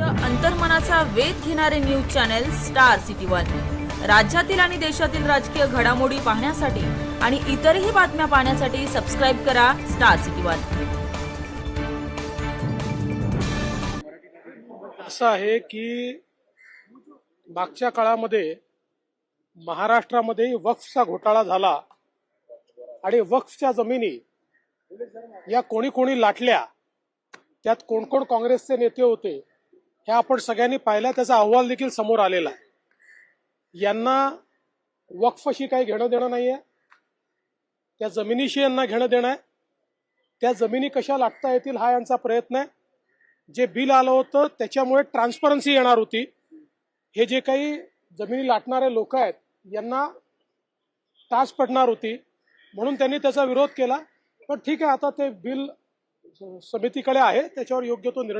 अंतर्मनाचा वेध घेणारे news channel star city one. राज्यातील आणि देशातील राजकीय घडामोडी पाहण्यासाठी आणि इतरही बातम्या पाहण्यासाठी सबस्क्राईब करा स्टार सिटी वन. असं आहे की मागच्या काळामध्ये महाराष्ट्रामध्ये वक्फचा घोटाळा झाला आणि वक्फच्या जमिनी या कोणी कोणी लाटल्या. त्यात कोण कोण काँग्रेसचे नेते होते? हे आपण सगळ्यांनी पाहिलं त्याचा अहवाल देखील समोर आलेला आहे. यांना वक्फशी काही घेणं देणं नाही आहे त्या जमिनीशी यांना घेणं देणं आहे. त्या जमिनी कशा लाटता येतील हा यांचा प्रयत्न आहे. जे बिल आलं होतं त्याच्यामुळे ट्रान्सपरन्सी येणार होती. हे जे काही जमिनी लाटणारे लोक आहेत यांना तास पडणार होती. म्हणून त्यांनी त्याचा विरोध केला. पण ठीक आहे आता ते बिल समितीकडे आहे त्याच्यावर योग्य तो निर्णय